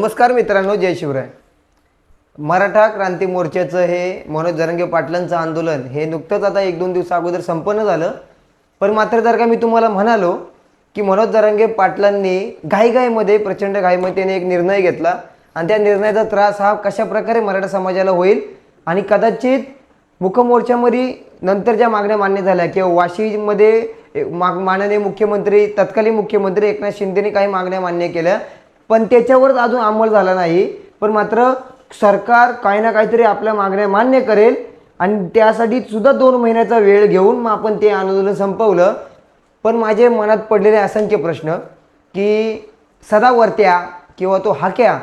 नमस्कार मित्रांनो जय शिवराय. मराठा क्रांती मोर्चाचं हे मनोज जरंगे पाटलांचं आंदोलन हे नुकतंच आता एक दोन दिवसा अगोदर संपन्न झालं. पण मात्र जर का मी तुम्हाला म्हणालो की मनोज जरंगे पाटलांनी घाईघाईमध्ये प्रचंड घाईमतीने एक निर्णय घेतला आणि त्या निर्णयाचा त्रास हा कशा प्रकारे मराठा समाजाला होईल आणि कदाचित मुखमोर्चामध्ये नंतर ज्या मागण्या मान्य झाल्या किंवा वाशीमध्ये एक माग माननीय मुख्यमंत्री तत्कालीन मुख्यमंत्री एकनाथ शिंदेने काही मागण्या मान्य केल्या पण त्याच्यावरच अजून अंमल झाला नाही. पण मात्र सरकार काही ना काहीतरी आपल्या मागण्या मान्य करेल आणि त्यासाठी सुद्धा दोन महिन्याचा वेळ घेऊन मग आपण ते आंदोलन संपवलं. पण माझे मनात पडलेले असंख्य प्रश्न की सदावर्त्या किंवा तो हाक्या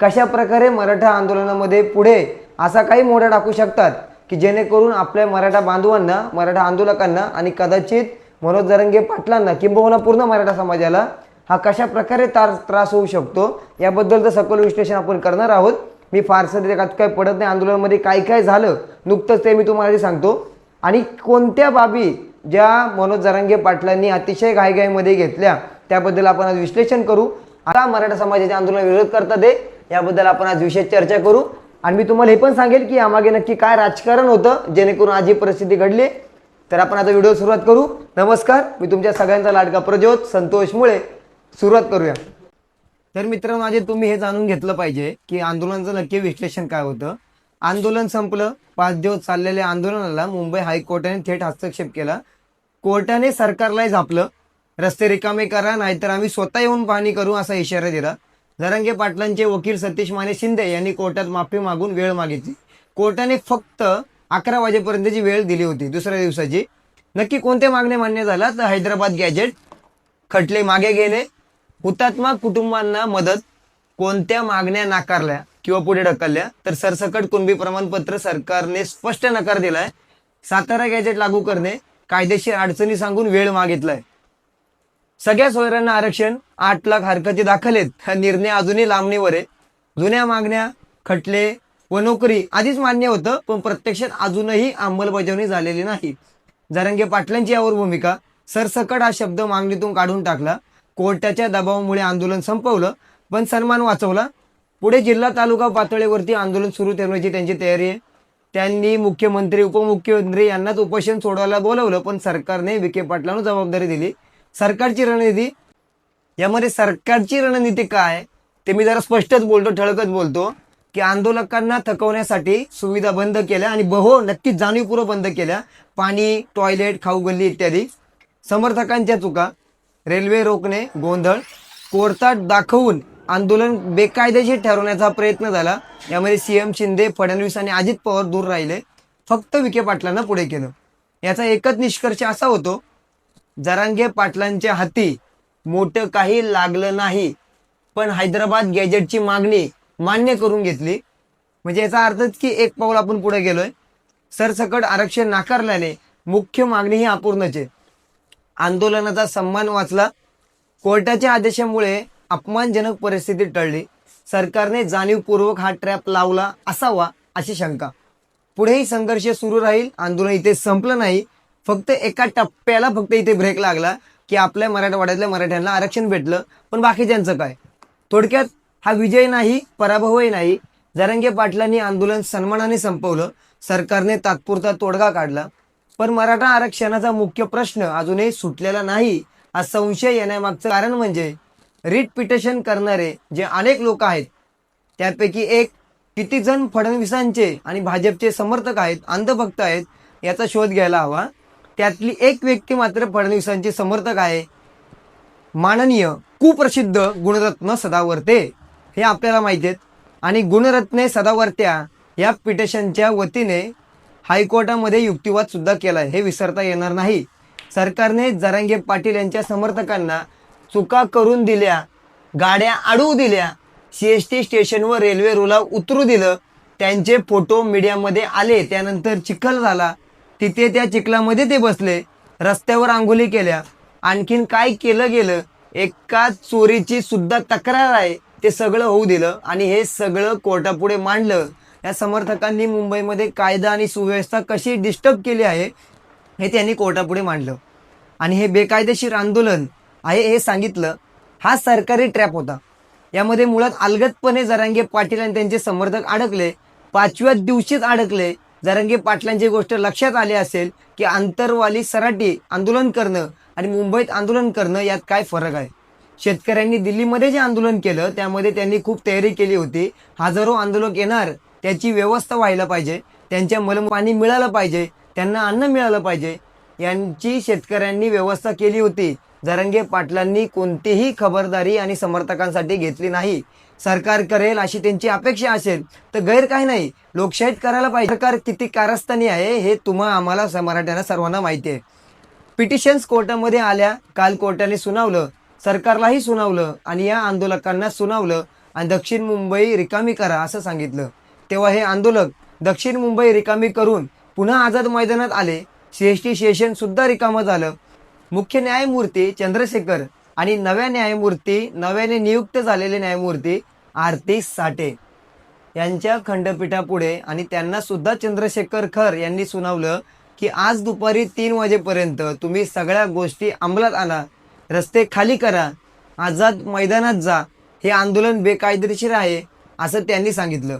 कशा प्रकारे मराठा आंदोलनामध्ये पुढे असा काही मोठा टाकू शकतात की जेणेकरून आपल्या मराठा बांधवांना मराठा आंदोलकांना आणि कदाचित मनोज जरंगे पाटलांना किंबहुना पूर्ण मराठा समाजाला हा कशा प्रकारे तार त्रास होऊ शकतो याबद्दलचं सखोल विश्लेषण आपण करणार आहोत. मी फारसं त्याच्यात काही पडत नाही. आंदोलनामध्ये काय काय झालं नुकतंच ते मी तुम्हाला सांगतो. आणि कोणत्या बाबी ज्या मनोज जरांगे पाटलांनी अतिशय घाईघाईमध्ये घेतल्या त्याबद्दल आपण आज विश्लेषण करू. आता मराठा समाजाच्या आंदोलन विरोध करता दे याबद्दल आपण आज विशेष चर्चा करू. आणि मी तुम्हाला हे पण सांगेल की यामागे नक्की काय राजकारण होतं जेणेकरून आज ही परिस्थिती घडली. तर आपण आता व्हिडिओ सुरुवात करू. नमस्कार मी तुमच्या सगळ्यांचा लाडका प्रज्योत संतोष मुळे. सुरुवात करूया. तर मित्र माझे तुम्ही हे जाणून घेतलं पाहिजे की आंदोलनाचं नक्की विश्लेषण काय होतं. आंदोलन संपलं पाच दिवस चाललेल्या आंदोलनाला मुंबई हायकोर्टाने थेट हस्तक्षेप केला. कोर्टाने सरकारलाही झापलं. रस्ते रिकामे करा नाहीतर आम्ही स्वतः येऊन पाहणी करू असा इशारा दिला. जरांगे पाटलांचे वकील सतीश माने शिंदे यांनी कोर्टात माफी मागून वेळ मागितली. कोर्टाने फक्त अकरा वाजेपर्यंतची वेळ दिली होती दुसऱ्या दिवसाची. नक्की कोणत्या मागण्या मान्य झाल्या? तर हैदराबाद गॅजेट खटले मागे गेले. हुतात्मा कुटुंबांना मदत कोणत्या मागण्या नाकारल्या किंवा पुढे ढकलल्या तर सरसकट कुणबी प्रमाणपत्र सरकारने स्पष्ट नकार दिलाय. सातारा गॅजेट लागू करणे कायदेशीर अडचणी सांगून वेळ मागितलाय. सगळ्या सोयऱ्यांना आरक्षण आठ लाख हरकती दाखल आहेत. हा निर्णय अजूनही लांबणीवर आहे. जुन्या मागण्या खटले व नोकरी आधीच मान्य होतं पण प्रत्यक्षात अजूनही अंमलबजावणी झालेली नाही. जरंगे पाटलांची यावर भूमिका सरसकट हा शब्द मागणीतून काढून टाकला. कोर्टाच्या दबावामुळे आंदोलन संपवलं पण सन्मान वाचवला. पुढे जिल्हा तालुका पातळीवरती आंदोलन सुरू ठेवण्याची त्यांची तयारी आहे. त्यांनी मुख्यमंत्री उपमुख्यमंत्री यांनाच उपोषण सोडवायला बोलवलं पण सरकारने विखे पाटलांना जबाबदारी दिली. सरकारची रणनीती? यामध्ये सरकारची रणनीती काय? ते मी जरा स्पष्टच बोलतो ठळकच बोलतो की आंदोलकांना थकवण्यासाठी सुविधा बंद केल्या आणि बहो नक्कीच जाणीवपूर्वक बंद केल्या. पाणी टॉयलेट खाऊ गल्ली इत्यादी. समर्थकांच्या चुका. रेल्वे रोखणे गोंधळ कोर्टात दाखवून आंदोलन बेकायदेशीर ठरवण्याचा प्रयत्न झाला. यामध्ये सी एम शिंदे फडणवीस आणि अजित पवार दूर राहिले. फक्त विखे पाटलांना पुढे केलं. याचा एकच निष्कर्ष असा होतो जरांगे पाटलांच्या हाती मोठं काही लागलं नाही पण हैदराबाद गॅजेटची मागणी मान्य करून घेतली. म्हणजे याचा अर्थच की एक पाऊल आपण पुढे गेलोय. सरसकट आरक्षण नाकारल्याने मुख्य मागणी ही अपूर्णच आहे. आंदोलनाचा सन्मान वाचला. कोर्टाच्या आदेशामुळे अपमानजनक परिस्थिती टळली. सरकारने जाणीवपूर्वक हा ट्रॅप लावला असावा अशी शंका. पुढेही संघर्ष सुरू राहील आंदोलन इथे संपलं नाही. फक्त एका टप्प्याला फक्त इथे ब्रेक लागला की आपल्या मराठवाड्यातल्या मराठ्यांना आरक्षण भेटलं. पण बाकीच्यांचं काय? थोडक्यात हा विजय नाही पराभवही नाही. जरंगे पाटलांनी आंदोलन सन्मानाने संपवलं. सरकारने तात्पुरता तोडगा काढला. पण मराठा आरक्षणाचा मुख्य प्रश्न अजूनही सुटलेला नाही हा संशय येण्यामागचं कारण म्हणजे रिट पिटिशन करणारे जे अनेक लोक आहेत त्यापैकी एक किती जण फडणवीसांचे आणि भाजपचे समर्थक आहेत अंधभक्त आहेत याचा शोध घ्यायला हवा. त्यातली एक व्यक्ती मात्र फडणवीसांचे समर्थक आहे. माननीय कुप्रसिद्ध गुणरत्न सदावर्ते हे आपल्याला माहिती आहेत. आणि गुणरत्ने सदावर्त्या या पिटिशनच्या वतीने हायकोर्टामध्ये युक्तिवाद सुद्धा केलाय. हे विसरता येणार नाही. सरकारने जरांगे पाटील यांच्या समर्थकांना चुका करून दिल्या गाड्या अडवू दिल्या सी एस टी स्टेशनवर रेल्वे रुला उतरू दिलं त्यांचे फोटो मीडियामध्ये आले त्यानंतर चिखल झाला तिथे त्या चिखलामध्ये ते बसले रस्त्यावर आंघोली केल्या. आणखीन काय केलं गेलं? एका चोरीची सुद्धा तक्रार आहे ते सगळं होऊ दिलं आणि हे सगळं कोर्टापुढे मांडलं. या समर्थकांनी मुंबईमध्ये कायदा आणि सुव्यवस्था कशी डिस्टर्ब केली आहे हे त्यांनी कोर्टापुढे मांडलं. आणि हे बेकायदेशीर आंदोलन आहे हे सांगितलं. हा सरकारी ट्रॅप होता. यामध्ये मुळात अलगदपणे जरांगे पाटील आणि त्यांचे समर्थक अडकले. पाचव्या दिवशीच अडकले. जरांगे पाटलांची गोष्ट लक्षात आली असेल की आंतरवाली सराटी आंदोलन करणं आणि मुंबईत आंदोलन करणं यात काय फरक आहे? शेतकऱ्यांनी दिल्लीमध्ये जे आंदोलन केलं त्यामध्ये त्यांनी खूप तयारी केली होती. हजारो आंदोलक येणार त्याची व्यवस्था व्हायला पाहिजे. त्यांच्या मल पाणी मिळालं पाहिजे. त्यांना अन्न मिळालं पाहिजे. यांची शेतकऱ्यांनी व्यवस्था केली होती. जरंगे पाटलांनी कोणतीही खबरदारी आणि समर्थकांसाठी घेतली नाही. सरकार करेल अशी त्यांची अपेक्षा असेल तर गैर काही नाही. लोकशाहीत करायला पाहिजे. सरकार किती कारस्थानी आहे हे तुम्हा आम्हाला मराठ्यांना सर्वांना माहिती आहे. पिटिशन्स कोर्टामध्ये आल्या काल कोर्टाने सुनावलं. सरकारलाही सुनावलं आणि या आंदोलकांना सुनावलं. आणि दक्षिण मुंबई रिकामी करा असं सांगितलं. तेव्हा हे आंदोलक दक्षिण मुंबई रिकामी करून पुन्हा आझाद मैदानात आले. सीएसटी स्टेशन सुद्धा रिकामं झालं. मुख्य न्यायमूर्ती चंद्रशेखर आणि नव्या न्यायमूर्ती नव्याने नियुक्त झालेले न्यायमूर्ती आरती साठे यांच्या खंडपीठापुढे आणि त्यांना सुद्धा चंद्रशेखर खर यांनी सुनावलं की आज दुपारी तीन वाजेपर्यंत तुम्ही सगळ्या गोष्टी अंमलात आणा रस्ते खाली करा आझाद मैदानात जा हे आंदोलन बेकायदेशीर आहे असं त्यांनी सांगितलं.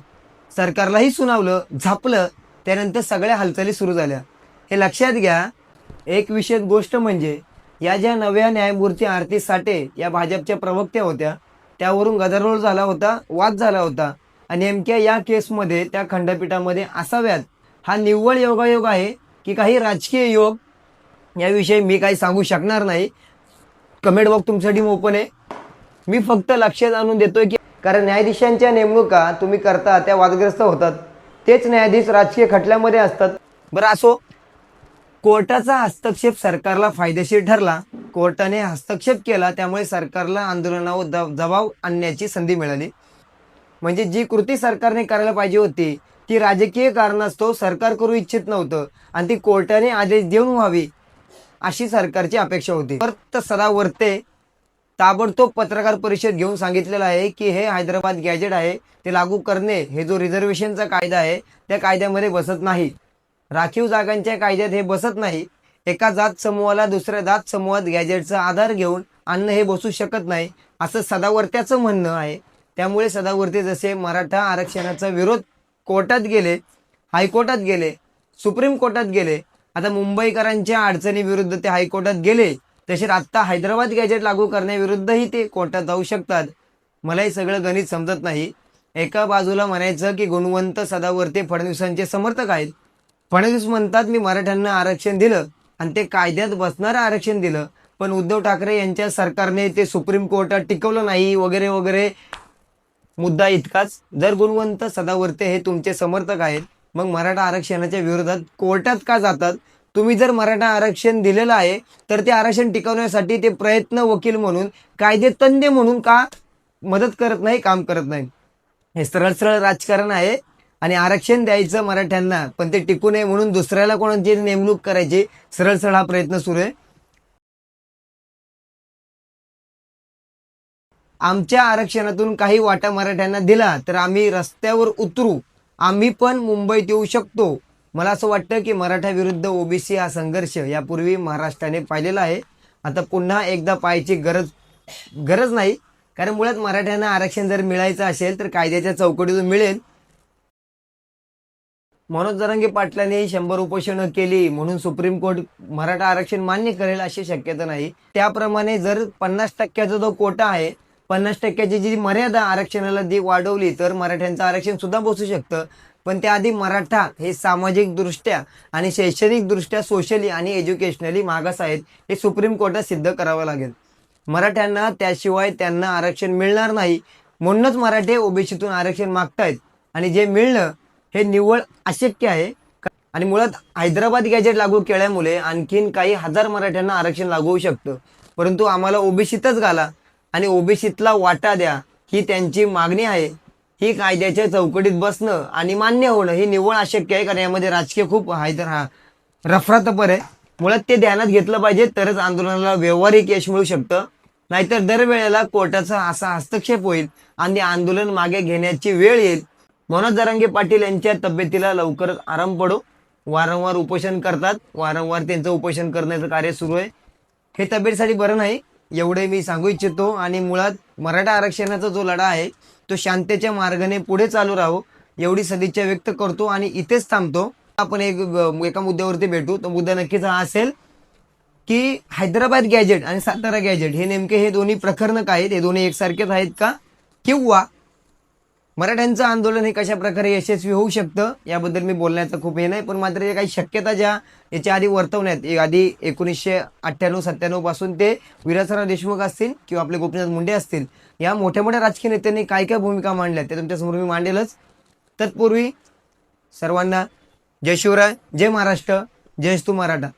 सरकारलाही सुनावलं झापलं त्यानंतर सगळ्या हालचाली सुरू झाल्या. हे लक्षात घ्या एक विशेष गोष्ट म्हणजे या ज्या नव्या न्यायमूर्ती आरती साठे या भाजपच्या प्रवक्त्या होत्या त्यावरून गदारोळ झाला होता वाद झाला होता. आणि नेमक्या या केसमध्ये त्या खंडपीठामध्ये असाव्यात. हा निव्वळ योगायोग आहे की काही राजकीय योग? याविषयी मी काही सांगू शकणार नाही. कमेंट बॉक्स तुमच्यासाठी ओपन आहे. मी फक्त लक्षात आणून देतोय की कारण न्यायाधीशांच्या नेमणुका तुम्ही करता त्या वादग्रस्त होतात. तेच न्यायाधीश राजकीय खटल्यामध्ये असतात. बरं असो. कोर्टाचा हस्तक्षेप सरकारला फायदेशीर ठरला. कोर्टाने हस्तक्षेप केला त्यामुळे सरकारला आंदोलनावर द- दबाव आणण्याची संधी मिळाली. म्हणजे जी कृती सरकारने करायला पाहिजे होती ती राजकीय कारणास्तव सरकार करू इच्छित नव्हतं आणि ती कोर्टाने आदेश देऊन व्हावी अशी सरकारची अपेक्षा होती. तर सदा वर्ते ताबडतोब पत्रकार परिषद घेऊन सांगितलेलं आहे की हे हैदराबाद गॅजेट आहे ते लागू करणे हे जो रिझर्वेशनचा कायदा आहे त्या कायद्यामध्ये बसत नाही. राखीव जागांच्या कायद्यात हे बसत नाही. एका जात समूहाला दुसऱ्या जात समूहात गॅजेटचा आधार घेऊन आणणं हे बसू शकत नाही असं सदावर्त्याचं म्हणणं आहे. त्यामुळे सदावर्ते जसे मराठा आरक्षणाचा विरोध कोर्टात गेले हायकोर्टात गेले सुप्रीम कोर्टात गेले आता मुंबईकरांच्या अडचणीविरुद्ध ते हायकोर्टात गेले तसेच आत्ता हैदराबाद गॅजेट लागू करण्याविरुद्धही ते कोर्टात जाऊ शकतात. मला हे सगळं गणित समजत नाही. एका बाजूला म्हणायचं की गुणवंत सदावर्ते फडणवीसांचे समर्थक आहेत. फडणवीस म्हणतात मी मराठ्यांना आरक्षण दिलं आणि ते कायद्यात बसणारं आरक्षण दिलं. पण उद्धव ठाकरे यांच्या सरकारने ते सुप्रीम कोर्टात टिकवलं नाही वगैरे वगैरे. मुद्दा इतकाच. जर गुणवंत सदावर्ते हे तुमचे समर्थक आहेत मग मराठा आरक्षणाच्या विरोधात कोर्टात का जातात? तुम्ही जर मराठा आरक्षण दिलेलं आहे तर ते आरक्षण टिकवण्यासाठी ते प्रयत्न वकील म्हणून कायदे तज्ञ म्हणून का मदत करत नाही काम करत नाही? हे सरळ सरळ राजकारण आहे आणि आरक्षण द्यायचं मराठ्यांना पण ते टिकू नये म्हणून दुसऱ्याला कोणाची नेमणूक करायची? सरळ सरळ हा प्रयत्न सुरू आहे. आमच्या आरक्षणातून काही वाटा मराठ्यांना दिला तर आम्ही रस्त्यावर उतरू. आम्ही पण मुंबईत येऊ शकतो. मला असं वाटतं की मराठा विरुद्ध ओबीसी हा संघर्ष यापूर्वी महाराष्ट्राने पाहिलेला आहे. आता पुन्हा एकदा पाहायची गरज गरज नाही. कारण मुळात मराठ्यांना आरक्षण जर मिळायचं असेल तर कायद्याच्या चौकटीतून मिळेल. मनोज जरांगे पाटलांनी शंभर उपोषणं केली म्हणून सुप्रीम कोर्ट मराठा आरक्षण मान्य करेल अशी शक्यता नाही. त्याप्रमाणे जर पन्नास टक्क्याचा जो कोटा आहे पन्नास टक्क्याची जी मर्यादा आरक्षणाला दी वाढवली तर मराठ्यांचं आरक्षण सुद्धा बसू शकतं. पण त्याआधी मराठा हे सामाजिकदृष्ट्या आणि शैक्षणिकदृष्ट्या सोशली आणि एज्युकेशनली मागास आहेत हे सुप्रीम कोर्टात सिद्ध करावं लागेल. मराठ्यांना त्याशिवाय त्यांना आरक्षण मिळणार नाही. म्हणूनच मराठे ओबीसीतून आरक्षण मागतायत. आणि जे मिळणं हे निव्वळ अशक्य आहे. आणि मुळात हैदराबाद गॅजेट लागू केल्यामुळे आणखीन काही हजार मराठ्यांना आरक्षण लागू होऊ शकतं. परंतु आम्हाला ओबीसीतच घाला आणि ओबीसीतला वाटा द्या ही त्यांची मागणी आहे. ही कायद्याच्या चौकटीत बसणं आणि मान्य होणं हे निव्वळ अशक्य आहे कारण यामध्ये राजकीय खूप हैदर हा रफरातपर आहे. मुळात ते ध्यानात घेतलं पाहिजे तरच आंदोलनाला व्यवहारिक यश मिळू शकतं. नाहीतर दरवेळेला कोर्टाचा असा हस्तक्षेप होईल आणि आंदोलन मागे घेण्याची वेळ येईल. मनोज जरांगे पाटील यांच्या तब्येतीला लवकरच आराम पडो. वारंवार उपोषण करतात. वारंवार त्यांचं उपोषण करण्याचं कार्य सुरू आहे. हे तब्येतीसाठी बरं नाही. एवढे मी सांगू इच्छितो आणि मुळात मराठा आरक्षणाचा जो लढा आहे तो शांततेच्या मार्गाने पुढे चालू राहो एवढी सदिच्छा व्यक्त करतो आणि इथेच थांबतो. आपण एक एका मुद्द्यावरती भेटू. तो मुद्दा नक्कीच हा असेल की हैदराबाद गॅजेट आणि सातारा गॅजेट हे नेमके हे दोन्ही प्रकरण काय आहेत? हे दोन्ही एकसारखेच आहेत का? किंवा मराठ्यांचं आंदोलन हे कशा प्रकारे यशस्वी होऊ शकतं याबद्दल मी बोलण्याचं खूप हे नाही पण मात्र या काही शक्यता ज्या याच्या आधी वर्तवण्यात एक आधी एकोणीसशे अठ्ठ्याण्णव सत्त्याण्णवपासून ते विरासराव देशमुख असतील किंवा आपले गोपीनाथ मुंडे असतील या मोठ्या मोठ्या राजकीय नेत्यांनी काय काय भूमिका मांडल्या ते तुमच्यासमोर मी मांडेलच. तत्पूर्वी सर्वांना जय शिवराय जय महाराष्ट्र जय तू मराठा.